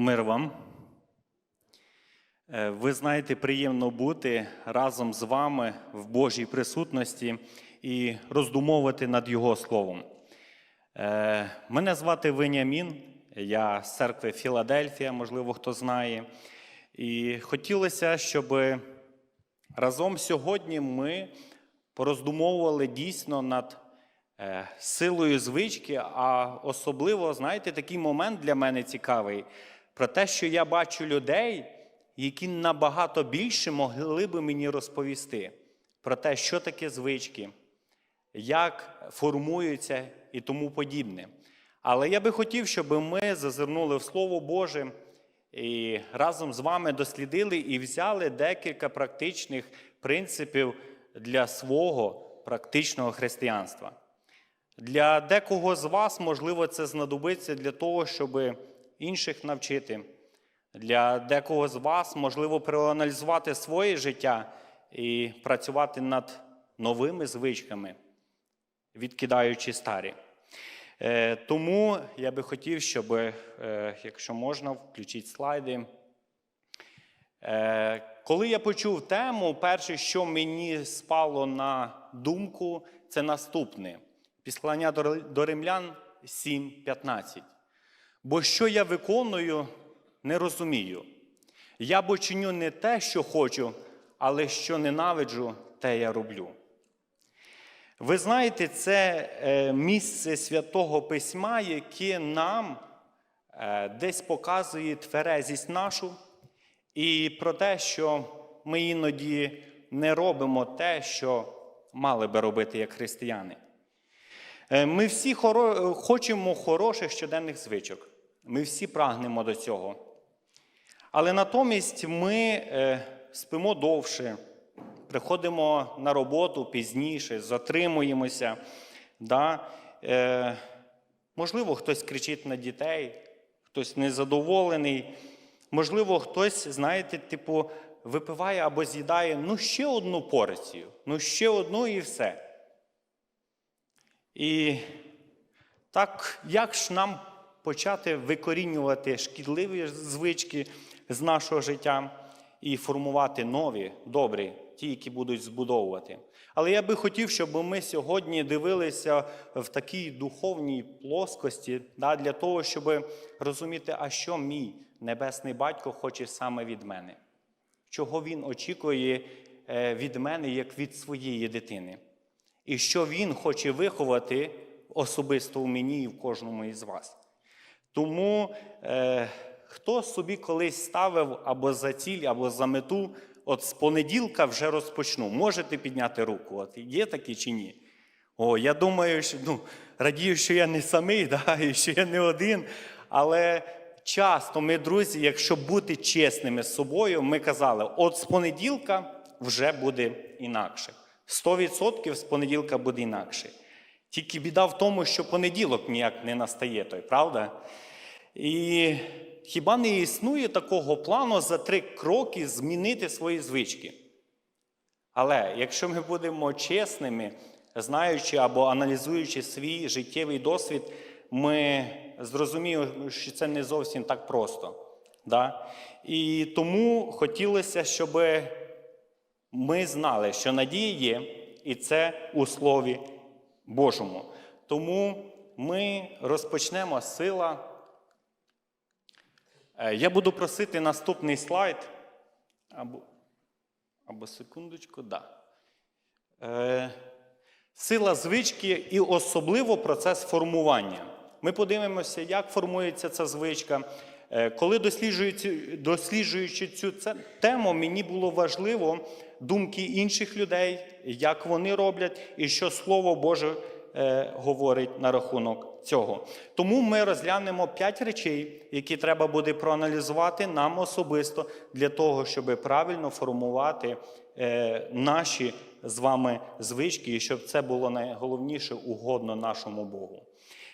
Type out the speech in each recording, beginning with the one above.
Мир вам. Е, Ви знаєте, приємно бути разом з вами в Божій присутності і роздумовувати над Його словом. Е, Мене звати Веніамін, я з церкви Філадельфія, можливо, хто знає. І хотілося, щоб разом сьогодні ми пороздумовували дійсно над е, силою звички, а особливо, знаєте, такий момент для мене цікавий про те, що я бачу людей, які набагато більше могли би мені розповісти про те, що таке звички, як формуються і тому подібне. Але я би хотів, щоб ми зазирнули в Слово Боже і разом з вами дослідили і взяли декілька практичних принципів для свого практичного християнства. Для декого з вас, можливо, це знадобиться для того, щоб інших навчити. Для декого з вас, можливо, проаналізувати своє життя і працювати над новими звичками, відкидаючи старі. Е, Тому я би хотів, щоб, е, якщо можна, включіть слайди. Е, Коли я почув тему, перше, що мені спало на думку, це наступне: Післання до Римлян 7.15. Бо що я виконую, не розумію. Я бо чиню не те, що хочу, але що ненавиджу, те я роблю. Ви знаєте, це е, місце святого письма, яке нам е, десь показує тверезість нашу і про те, що ми іноді не робимо те, що мали би робити як християни. Е, Ми всі хочемо хороших щоденних звичок. Ми всі прагнемо до цього. Але натомість ми е, спимо довше, приходимо на роботу пізніше, затримуємося. Да? Е, можливо, хтось кричить на дітей, хтось незадоволений. Можливо, хтось, знаєте, типу, випиває або з'їдає ну ще одну порцію, ну ще одну і все. І так, як ж нам почати викорінювати шкідливі звички з нашого життя і формувати нові, добрі, ті, які будуть збудовувати. Але я би хотів, щоб ми сьогодні дивилися в такій духовній плоскості да, для того, щоб розуміти, а що мій небесний батько хоче саме від мене, чого він очікує е, від мене як від своєї дитини, і що він хоче виховати особисто в мені і в кожному із вас. Тому е, хто собі колись ставив або за ціль, або за мету, от з понеділка вже розпочну. Можете підняти руку? От Є такі чи ні? О, я думаю, що ну, радію, що я не самий, да, і що я не один. Але часто ми, друзі, якщо бути чесними з собою, ми казали, от з понеділка вже буде інакше. 100% з понеділка буде інакше. Тільки біда в тому, що понеділок ніяк не настає той, правда? І хіба не існує такого плану за три кроки змінити свої звички? Але якщо ми будемо чесними, знаючи або аналізуючи свій життєвий досвід, ми зрозуміємо, що це не зовсім так просто. Да? І тому хотілося, щоб ми знали, що надія є, і це у Слові Божому. Тому ми розпочнемо сила. Е, Я буду просити наступний слайд. Або, або секундочку, да. Е, Сила звички і особливо процес формування. Ми подивимося, як формується ця звичка. Е, Коли досліджуючи, досліджуючи цю тему, мені було важливо думки інших людей, як вони роблять, і що Слово Боже е, говорить на рахунок цього. Тому ми розглянемо п'ять речей, які треба буде проаналізувати нам особисто для того, щоб правильно формувати е, наші з вами звички, і щоб це було найголовніше угодно нашому Богу.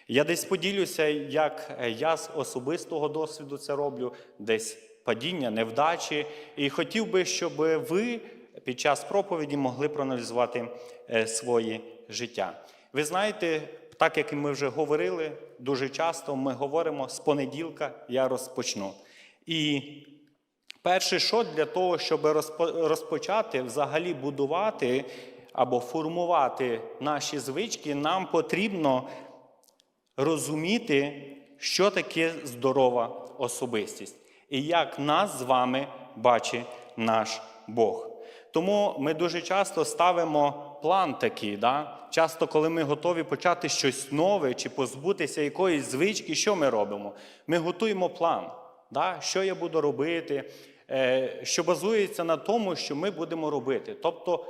Я десь поділюся, як я з особистого досвіду це роблю, десь падіння, невдачі. І хотів би, щоб ви під час проповіді могли проаналізувати е, своє життя. Ви знаєте, так як ми вже говорили, дуже часто ми говоримо з понеділка я розпочну. І перше, що для того, щоб розпочати взагалі будувати або формувати наші звички, нам потрібно розуміти, що таке здорова особистість і як нас з вами бачить наш Бог. Тому ми дуже часто ставимо план такий. Да? Часто, коли ми готові почати щось нове чи позбутися якоїсь звички, що ми робимо? Ми готуємо план, да? що я буду робити, е, що базується на тому, що ми будемо робити. Тобто,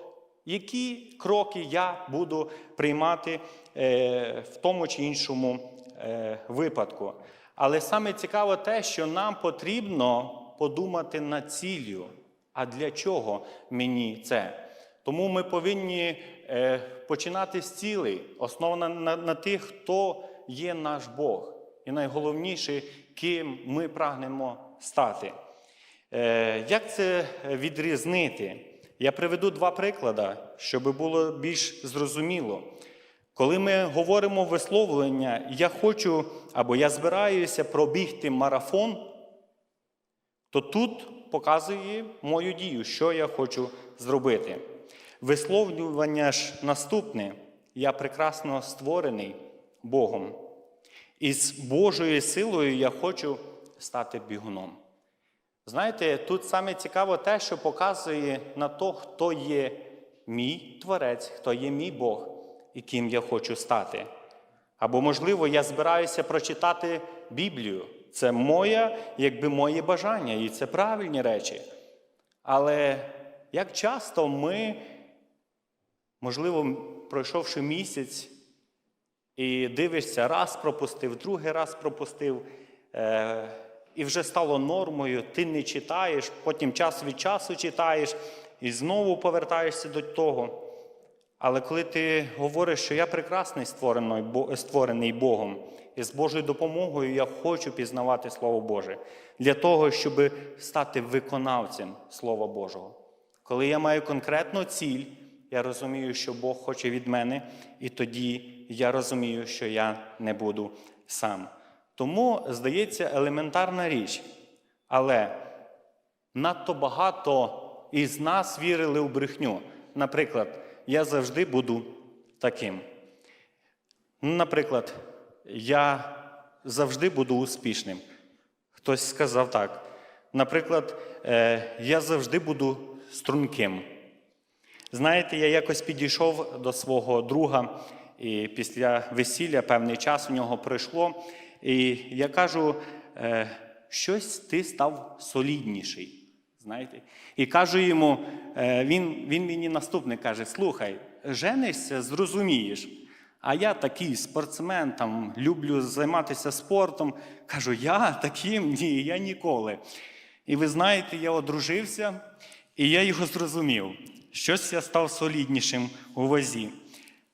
які кроки я буду приймати е, в тому чи іншому е, випадку. Але саме цікаво те, що нам потрібно подумати над ціллю. А для чого мені це? Тому ми повинні е, починати з цілей, основана на, на тих, хто є наш Бог. І найголовніше, ким ми прагнемо стати. Е, Як це відрізнити? Я приведу два приклади, щоб було більш зрозуміло. Коли ми говоримо висловлення, я хочу або я збираюся пробігти марафон, то тут показує мою дію, що я хочу зробити. Висловлювання ж наступне: я прекрасно створений Богом. І з Божою силою я хочу стати бігуном. Знаєте, тут саме цікаво те, що показує на то, хто є мій творець, хто є мій Бог і ким я хочу стати. Або, можливо, я збираюся прочитати Біблію. Це моє, якби моє бажання, і це правильні речі. Але як часто ми, можливо, пройшовши місяць, і дивишся, раз пропустив, другий раз пропустив, е, і вже стало нормою, ти не читаєш, потім час від часу читаєш і знову повертаєшся до того. Але коли ти говориш, що я прекрасний створений, Богом, і з Божою допомогою я хочу пізнавати Слово Боже для того, щоб стати виконавцем Слова Божого. Коли я маю конкретну ціль, я розумію, що Бог хоче від мене, і тоді я розумію, що я не буду сам. Тому, здається, елементарна річ. Але надто багато із нас вірили у брехню. Наприклад, я завжди буду таким. Наприклад, я завжди буду успішним. Хтось сказав так. Наприклад, е, я завжди буду струнким. Знаєте, я якось підійшов до свого друга, і після весілля певний час у нього пройшло. І я кажу, е, щось ти став солідніший. Знаєте? І кажу йому, е, він, він мені наступне каже: слухай, женишся, зрозумієш. А я такий спортсмен, там, люблю займатися спортом. Кажу, я таким? Ні, я ніколи. І ви знаєте, я одружився, і я його зрозумів. Щось я став соліднішим у вазі.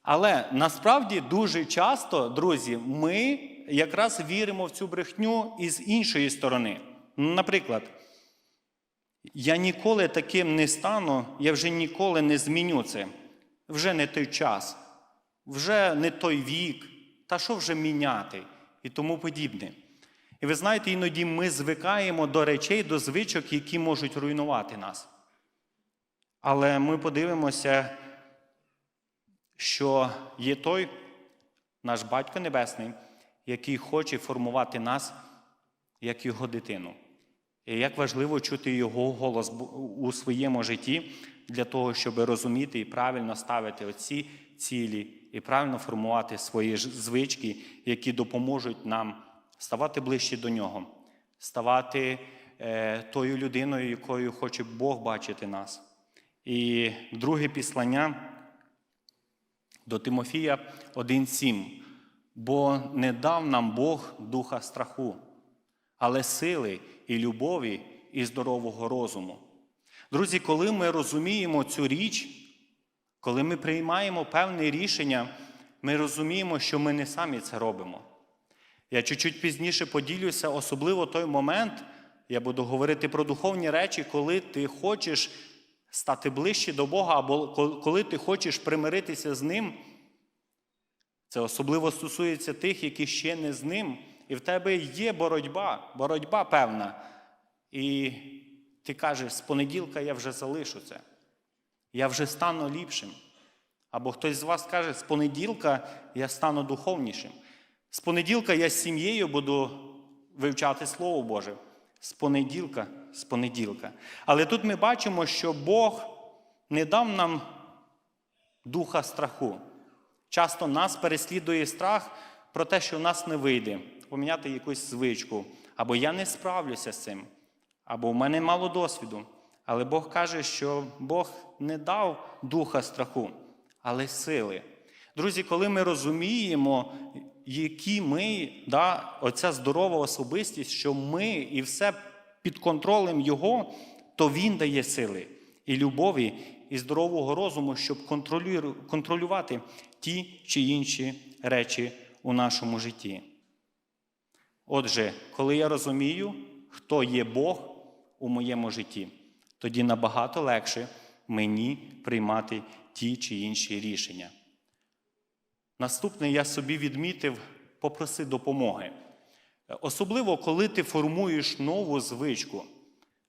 Але насправді дуже часто, друзі, ми якраз віримо в цю брехню із іншої сторони. Наприклад, я ніколи таким не стану, я вже ніколи не зміню це. Вже не той час, вже не той вік, та що вже міняти і тому подібне. І ви знаєте, іноді ми звикаємо до речей, до звичок, які можуть руйнувати нас. Але ми подивимося, що є той наш Батько Небесний, який хоче формувати нас як його дитину. І як важливо чути його голос у своєму житті для того, щоб розуміти і правильно ставити оці цілі, і правильно формувати свої звички, які допоможуть нам ставати ближче до нього, ставати е, тою людиною, якою хоче Бог бачити нас. І друге післання до Тимофія 1,7. Бо не дав нам Бог духа страху, але сили і любові і здорового розуму. Друзі, коли ми розуміємо цю річ, коли ми приймаємо певне рішення, ми розуміємо, що ми не самі це робимо. Я чуть-чуть пізніше поділюся, особливо той момент, я буду говорити про духовні речі, коли ти хочеш стати ближче до Бога, або коли ти хочеш примиритися з Ним. Це особливо стосується тих, які ще не з ним, і в тебе є боротьба, боротьба певна. І ти кажеш, з понеділка я вже залишу це. Я вже стану ліпшим. Або хтось з вас каже, з понеділка я стану духовнішим. З понеділка я з сім'єю буду вивчати Слово Боже. З понеділка, з понеділка. Але тут ми бачимо, що Бог не дав нам духа страху. Часто нас переслідує страх про те, що в нас не вийде поміняти якусь звичку, або я не справлюся з цим, або в мене мало досвіду. Але Бог каже, що Бог не дав духа страху, але сили. Друзі, коли ми розуміємо, які ми, да, оця здорова особистість, що ми і все під контролем Його, то Він дає сили і любові, і здорового розуму, щоб контролювати ті чи інші речі у нашому житті. Отже, коли я розумію, хто є Бог у моєму житті, тоді набагато легше мені приймати ті чи інші рішення. Наступне я собі відмітив попроси допомоги. Особливо, коли ти формуєш нову звичку.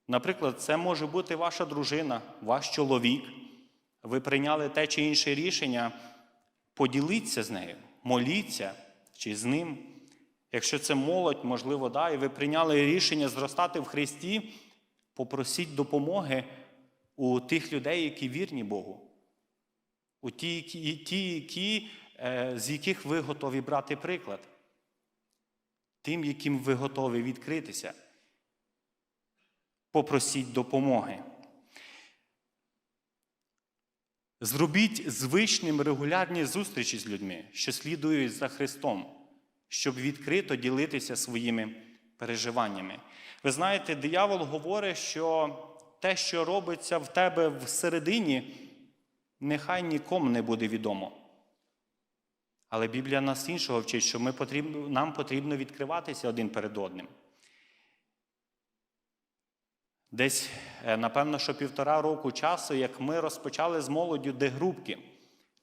Наприклад, це може бути ваша дружина, ваш чоловік. Ви прийняли те чи інше рішення, поділіться з нею, моліться чи з ним. Якщо це молодь, можливо, да, і ви прийняли рішення зростати в Христі, попросіть допомоги у тих людей, які вірні Богу, у ті, ті, які, е, з яких ви готові брати приклад, тим, яким ви готові відкритися. Попросіть допомоги. Зробіть звичним регулярні зустрічі з людьми, що слідують за Христом, щоб відкрито ділитися своїми переживаннями. Ви знаєте, диявол говорить, що те, що робиться в тебе всередині, нехай нікому не буде відомо. Але Біблія нас іншого вчить, що ми потрібно, нам потрібно відкриватися один перед одним. Десь, е, напевно, що півтора року часу, як ми розпочали з молоддю дегрупки.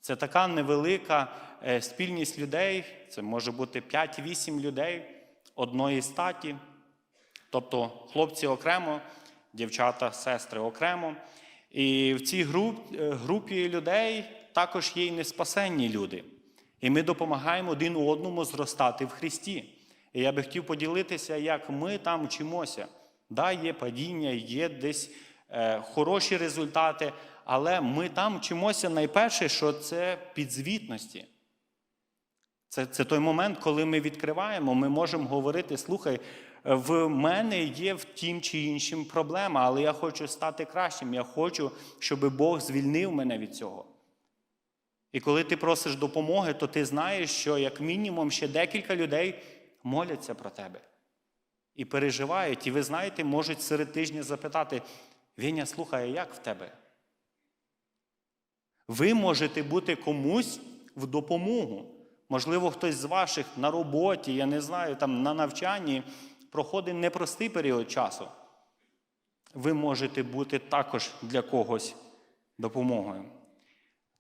Це така невелика спільність людей, це може бути 5-8 людей одної статі, тобто хлопці окремо, дівчата, сестри окремо. І в цій е, групі людей також є і неспасенні люди. І ми допомагаємо один одному зростати в Христі. І я би хотів поділитися, як ми там вчимося. Да, є падіння, є десь е, хороші результати, але ми там вчимося найперше, що це підзвітності. Це, це той момент, коли ми відкриваємо, ми можемо говорити: слухай, в мене є в тім чи іншим проблема, але я хочу стати кращим. Я хочу, щоб Бог звільнив мене від цього. І коли ти просиш допомоги, то ти знаєш, що як мінімум ще декілька людей моляться про тебе і переживають. І ви знаєте, можуть серед тижня запитати: Віня, слухай, як в тебе? Ви можете бути комусь в допомогу. Можливо, хтось з ваших на роботі, я не знаю, там на навчанні проходить непростий період часу. Ви можете бути також для когось допомогою.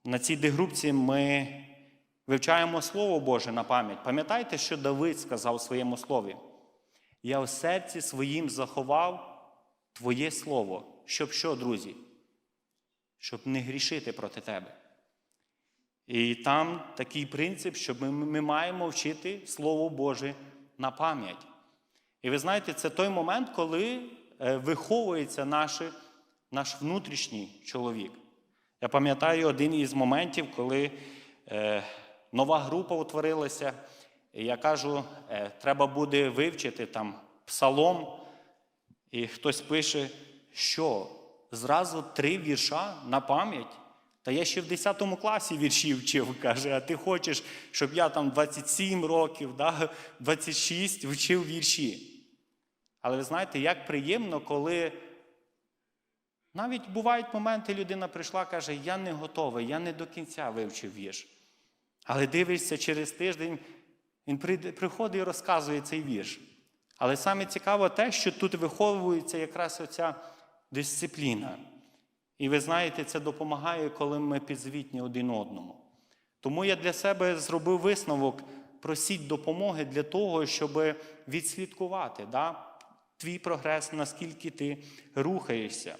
На цій дегрупці ми вивчаємо Слово Боже на пам'ять. Пам'ятаєте, що Давид сказав у своєму слові? Я в серці своїм заховав Твоє Слово. Щоб що, друзі? Щоб не грішити проти тебе. І там такий принцип, що ми, ми маємо вчити Слово Боже на пам'ять. І ви знаєте, це той момент, коли е, виховується наш, наш внутрішній чоловік. Я пам'ятаю один із моментів, коли е, нова група утворилася, і я кажу, е, треба буде вивчити там псалом, і хтось пише, що зразу три вірша на пам'ять. Та я ще в 10 класі вірші вчив, каже, а ти хочеш, щоб я там 27 років, да, 26 вчив вірші. Але ви знаєте, як приємно, коли навіть бувають моменти, людина прийшла, каже, я не готовий, я не до кінця вивчив вірш. Але дивишся, через тиждень він приходить і розказує цей вірш. Але саме цікаво те, що тут виховується якраз оця дисципліна. І ви знаєте, це допомагає, коли ми підзвітні один одному. Тому я для себе зробив висновок: просіть допомоги для того, щоб відслідкувати, да? твій прогрес, наскільки ти рухаєшся.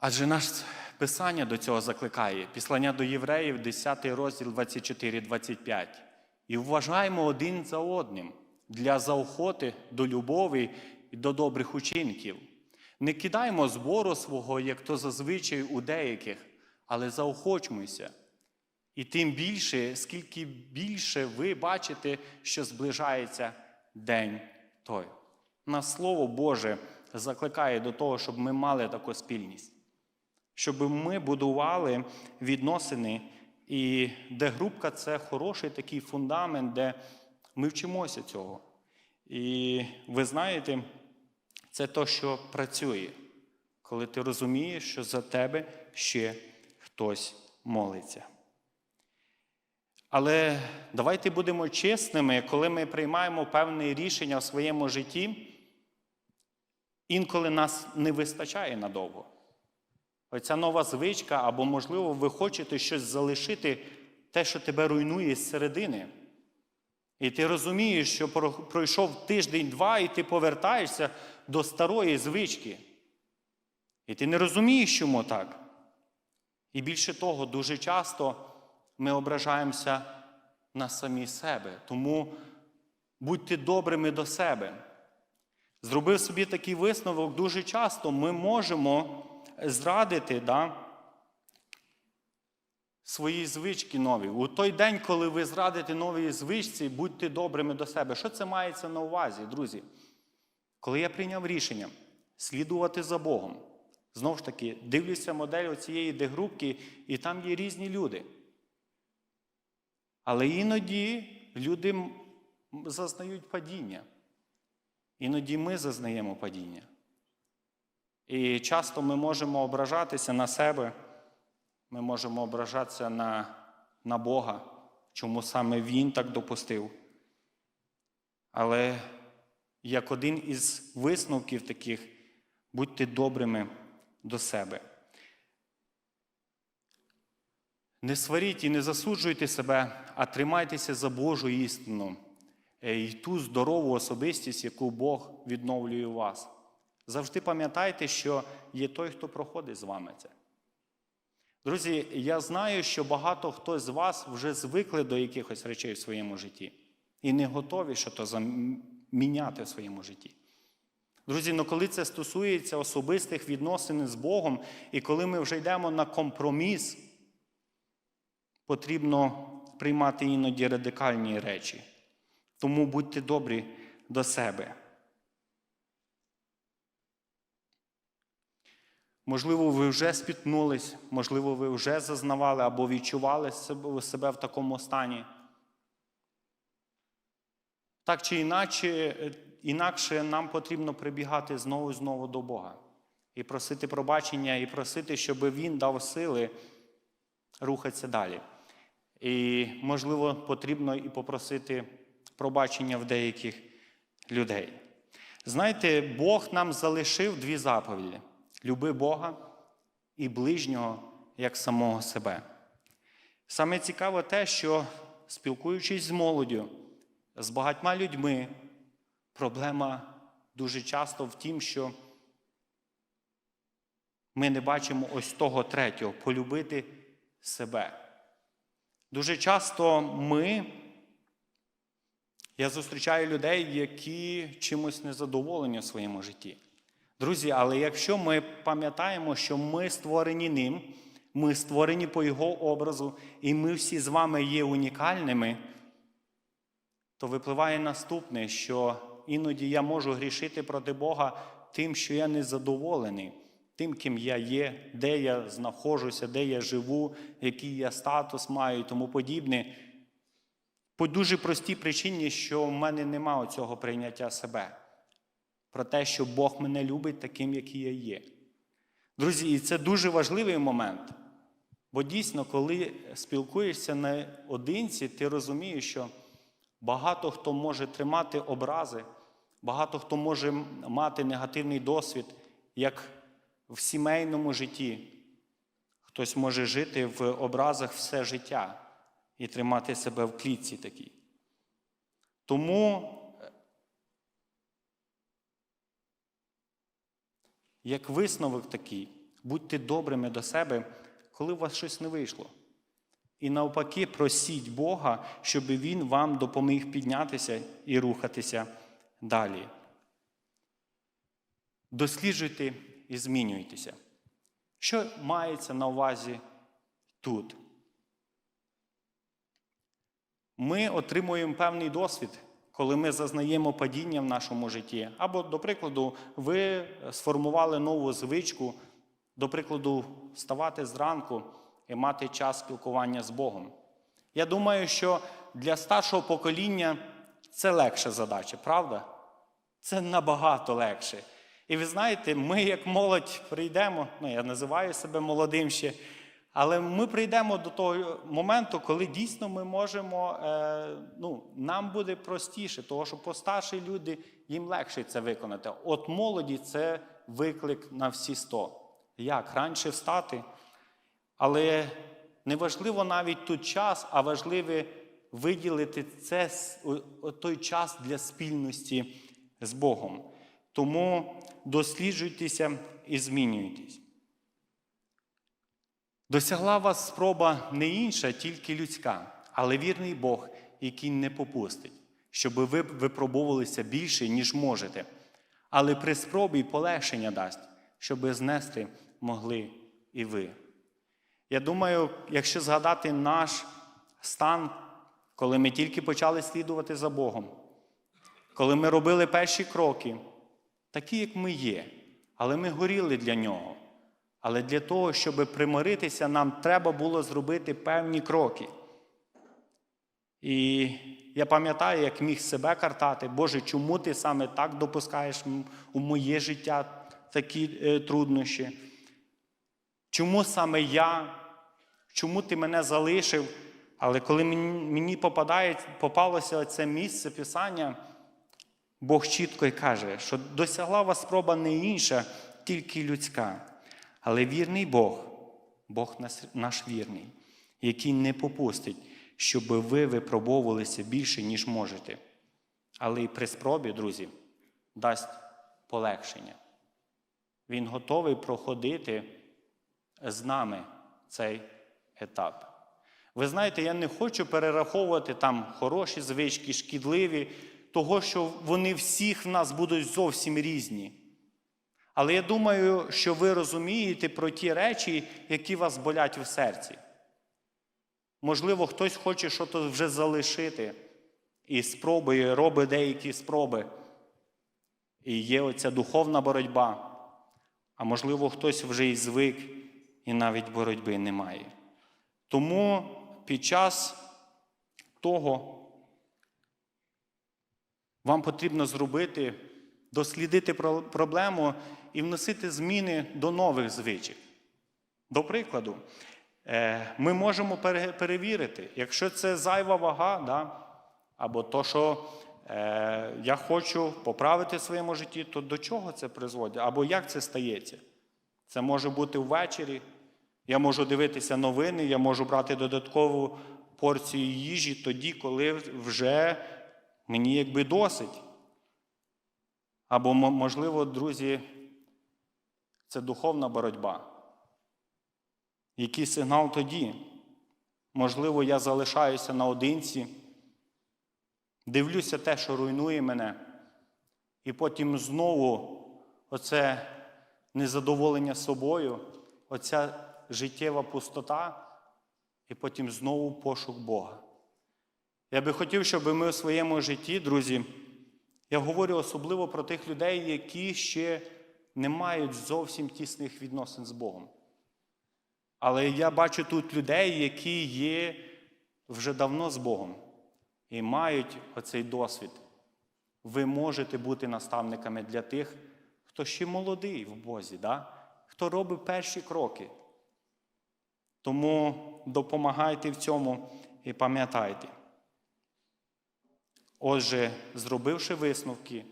Адже наше Писання до цього закликає, післання до євреїв, 10 розділ 24-25. І вважаємо один за одним для заохоти до любові і до добрих учинків. Не кидаємо збору свого, як то зазвичай у деяких, але заохочмося. І тим більше, скільки більше ви бачите, що зближається день той. Нас Слово Боже закликає до того, щоб ми мали таку спільність, щоб ми будували відносини, і де групка це хороший такий фундамент, де ми вчимося цього. І ви знаєте, це то, що працює, коли ти розумієш, що за тебе ще хтось молиться. Але давайте будемо чесними, коли ми приймаємо певне рішення в своєму житті, інколи нас не вистачає надовго. Оця нова звичка, або, можливо, ви хочете щось залишити, те, що тебе руйнує з середини. І ти розумієш, що пройшов тиждень-два, і ти повертаєшся до старої звички. І ти не розумієш, чому так. І більше того, дуже часто ми ображаємося на самі себе. Тому будьте добрими до себе. Зробив собі такий висновок, дуже часто ми можемо зрадити да, свої звички нові. У той день, коли ви зрадите нові звичці, будьте добрими до себе. Що це мається на увазі, друзі? Коли я прийняв рішення слідувати за Богом, знову ж таки, дивлюся модель цієї дегрупки, і там є різні люди. Але іноді люди зазнають падіння. Іноді ми зазнаємо падіння. І часто ми можемо ображатися на себе, ми можемо ображатися на, на Бога, чому саме Він так допустив. Але як один із висновків таких, будьте добрими до себе. Не сваріть і не засуджуйте себе, а тримайтеся за Божу істину і ту здорову особистість, яку Бог відновлює у вас. Завжди пам'ятайте, що є той, хто проходить з вами це. Друзі, я знаю, що багато хто з вас вже звикли до якихось речей в своєму житті і не готові що то заміняти в своєму житті. Друзі, ну коли це стосується особистих відносин з Богом, і коли ми вже йдемо на компроміс, потрібно приймати іноді радикальні речі. Тому будьте добрі до себе. Можливо, ви вже спітнулись, можливо, ви вже зазнавали або відчували себе в такому стані. Так чи інакше, інакше нам потрібно прибігати знову і знову до Бога і просити пробачення, і просити, щоб Він дав сили рухатися далі. І, можливо, потрібно і попросити пробачення в деяких людей. Знаєте, Бог нам залишив дві заповіді: люби Бога і ближнього як самого себе. Саме цікаво те, що спілкуючись з молоддю, з багатьма людьми, проблема дуже часто в тім, що ми не бачимо ось того третього полюбити себе. Дуже часто ми, я зустрічаю людей, які чимось незадоволені в своєму житті. Друзі, але якщо ми пам'ятаємо, що ми створені ним, ми створені по Його образу, і ми всі з вами є унікальними, то випливає наступне, що іноді я можу грішити проти Бога тим, що я незадоволений тим, ким я є, де я знаходжуся, де я живу, який я статус маю і тому подібне. По дуже простій причині, що в мене нема цього прийняття себе. Про те, що Бог мене любить таким, який я є. Друзі, і це дуже важливий момент. Бо дійсно, коли спілкуєшся наодинці, ти розумієш, що Багато хто може тримати образи, багато хто може мати негативний досвід, як в сімейному житті. Хтось може жити в образах все життя і тримати себе в клітці такій. Тому, е, як висновок такий, будьте добрими до себе, коли у вас щось не вийшло. І навпаки, просіть Бога, щоб Він вам допоміг піднятися і рухатися далі. Досліджуйте і змінюйтеся. Що мається на увазі тут? Ми отримуємо певний досвід, коли ми зазнаємо падіння в нашому житті. Або, до прикладу, ви сформували нову звичку, до прикладу, вставати зранку і мати час спілкування з Богом. Я думаю, що для старшого покоління це легша задача, правда? Це набагато легше. І ви знаєте, ми, як молодь, прийдемо, ну я називаю себе молодим ще, але ми прийдемо до того моменту, коли дійсно ми можемо, е, ну, нам буде простіше, тому що постарші люди їм легше це виконати. От молоді це виклик на всі сто. Як раніше встати? Але не важливо навіть тут час, а важливо виділити це, той час для спільності з Богом. Тому досліджуйтеся і змінюйтесь. Досягла вас спроба не інша, тільки людська, але вірний Бог, який не попустить, щоб ви випробовувалися більше, ніж можете. Але при спробі полегшення дасть, щоб знести могли і ви. Я думаю, якщо згадати наш стан, коли ми тільки почали слідувати за Богом, коли ми робили перші кроки, такі, як ми є, але ми горіли для нього. Але для того, щоб примиритися, нам треба було зробити певні кроки. І я пам'ятаю, як міг себе картати, Боже, чому ти саме так допускаєш у моє життя такі е, труднощі? Чому саме я? Чому ти мене залишив? Але коли мені, попадає, попалося це місце Писання, Бог чітко й каже, що досягла вас спроба не інша, тільки людська. Але вірний Бог, Бог наш вірний, який не попустить, щоб ви випробовувалися більше, ніж можете. Але і при спробі, друзі, дасть полегшення. Він готовий проходити з нами цей етап. Ви знаєте, я не хочу перераховувати там хороші звички, шкідливі, того, що вони всіх в нас будуть зовсім різні. Але я думаю, що ви розумієте про ті речі, які вас болять в серці. Можливо, хтось хоче щось вже залишити і спробує, робить деякі спроби. І є оця духовна боротьба. А можливо, хтось вже і звик, і навіть боротьби немає. Тому під час того вам потрібно зробити, дослідити проблему і вносити зміни до нових звичок. До прикладу, е, ми можемо перевірити, якщо це зайва вага, да, або то, що е, я хочу поправити в своєму житті, то до чого це призводить? Або як це стається? Це може бути ввечері. Я можу дивитися новини, я можу брати додаткову порцію їжі тоді, коли вже мені якби досить. Або, можливо, друзі, це духовна боротьба. Який сигнал тоді? Можливо, я залишаюся наодинці, дивлюся те, що руйнує мене, і потім знову оце незадоволення собою, оця життєва пустота, і потім знову пошук Бога. Я би хотів, щоб ми у своєму житті, друзі, я говорю особливо про тих людей, які ще не мають зовсім тісних відносин з Богом. Але я бачу тут людей, які є вже давно з Богом і мають оцей досвід. Ви можете бути наставниками для тих, хто ще молодий в Бозі, да? хто робить перші кроки. Тому допомагайте в цьому і пам'ятайте. Отже, зробивши висновки,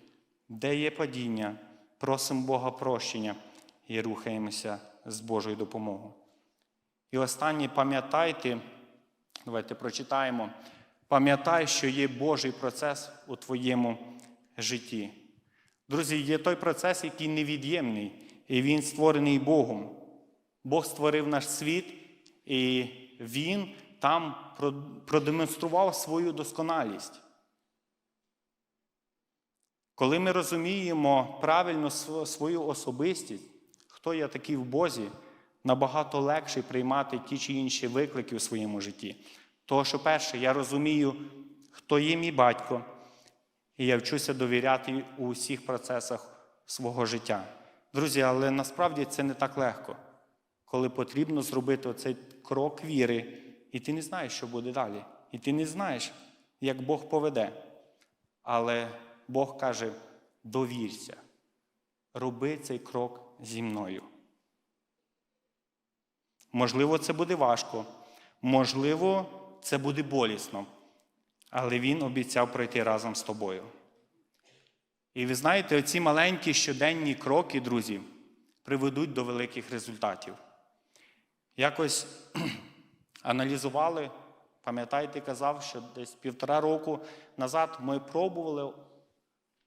де є падіння, просимо Бога прощення і рухаємося з Божою допомогою. І останнє пам'ятайте, давайте прочитаємо. Пам'ятай, що є Божий процес у твоєму житті. Друзі, є той процес, який невід'ємний, і він створений Богом. Бог створив наш світ, і Він там продемонстрував свою досконалість. Коли ми розуміємо правильно свою особистість, хто я такий в Бозі, набагато легше приймати ті чи інші виклики у своєму житті. Тому що, перше, я розумію, хто є мій батько, і я вчуся довіряти у всіх процесах свого життя. Друзі, але насправді це не так легко, коли потрібно зробити оцей крок віри, і ти не знаєш, що буде далі. І ти не знаєш, як Бог поведе. Але Бог каже: довірся, роби цей крок зі мною. Можливо, це буде важко, можливо, це буде болісно, але Він обіцяв пройти разом з тобою. І ви знаєте, оці маленькі щоденні кроки, друзі, приведуть до великих результатів. Якось аналізували, пам'ятаєте, казав, що десь півтора року назад ми пробували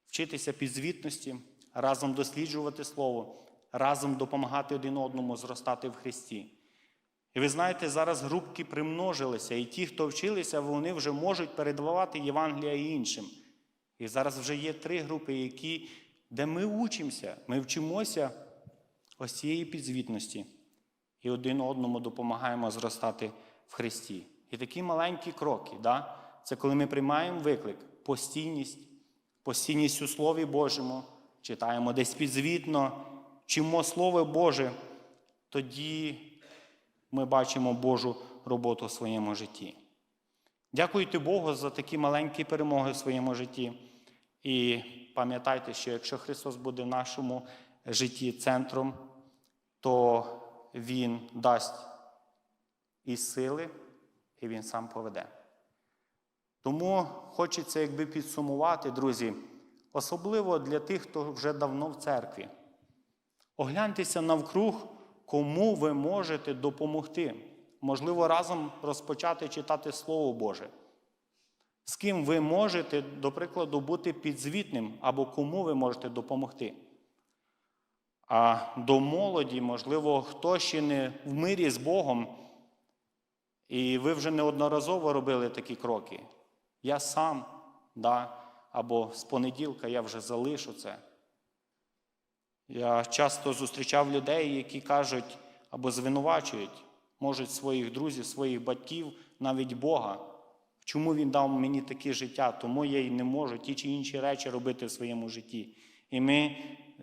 вчитися підзвітності, разом досліджувати Слово, разом допомагати один одному зростати в Христі. І ви знаєте, зараз групки примножилися, і ті, хто вчилися, вони вже можуть передавати Євангелія іншим. І зараз вже є три групи, які, де ми учимося, ми вчимося ось цієї підзвітності і один одному допомагаємо зростати в Христі. І такі маленькі кроки, да? це коли ми приймаємо виклик, постійність, постійність у Слові Божому, читаємо десь підзвітно, вчимо Слово Боже, тоді ми бачимо Божу роботу в своєму житті. Дякуйте Богу за такі маленькі перемоги в своєму житті. І пам'ятайте, що якщо Христос буде в нашому житті центром, то Він дасть і сили, і Він сам поведе. Тому хочеться якби підсумувати, друзі, особливо для тих, хто вже давно в церкві. Огляньтеся навкруг, кому ви можете допомогти. Можливо, разом розпочати читати Слово Боже. З ким ви можете, до прикладу, бути підзвітним, або кому ви можете допомогти. А до молоді, можливо, хто ще не в мирі з Богом, і ви вже неодноразово робили такі кроки. Я сам, да, або з понеділка я вже залишу це. Я часто зустрічав людей, які кажуть або звинувачують, можуть своїх друзів, своїх батьків, навіть Бога. Чому він дав мені таке життя, тому я й не можу ті чи інші речі робити в своєму житті. І ми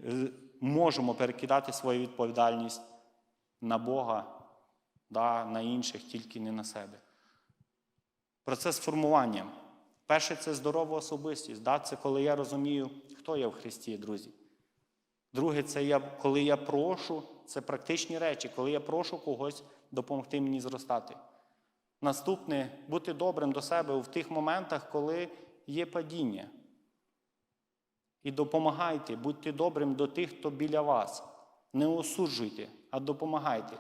е, можемо перекидати свою відповідальність на Бога, да, на інших, тільки не на себе. Процес формування. Перше це здорова особистість. Да? Це коли я розумію, хто я в Христі, друзі. Друге, це я, коли я прошу, це практичні речі, коли я прошу когось допомогти мені зростати. Наступне бути добрим до себе в тих моментах, коли є падіння. І допомагайте, будьте добрим до тих, хто біля вас. Не осуджуйте, а допомагайте.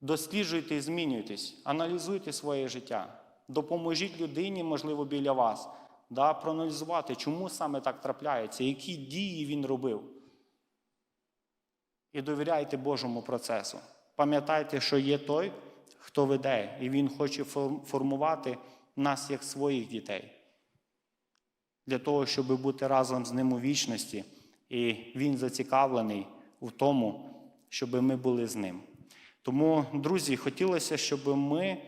Досліджуйте і змінюйтесь, аналізуйте своє життя. Допоможіть людині, можливо, біля вас, да, проаналізувати, чому саме так трапляється, які дії він робив. І довіряйте Божому процесу. Пам'ятайте, що є той, хто веде, і Він хоче формувати нас як своїх дітей. Для того, щоб бути разом з ним у вічності, і Він зацікавлений у тому, щоб ми були з ним. Тому, друзі, хотілося, щоб ми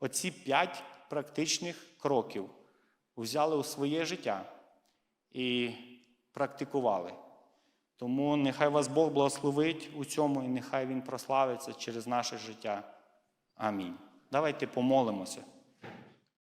оці п'ять практичних кроків взяли у своє життя і практикували. Тому нехай вас Бог благословить у цьому, і нехай Він прославиться через наше життя. Амінь. Давайте помолимося.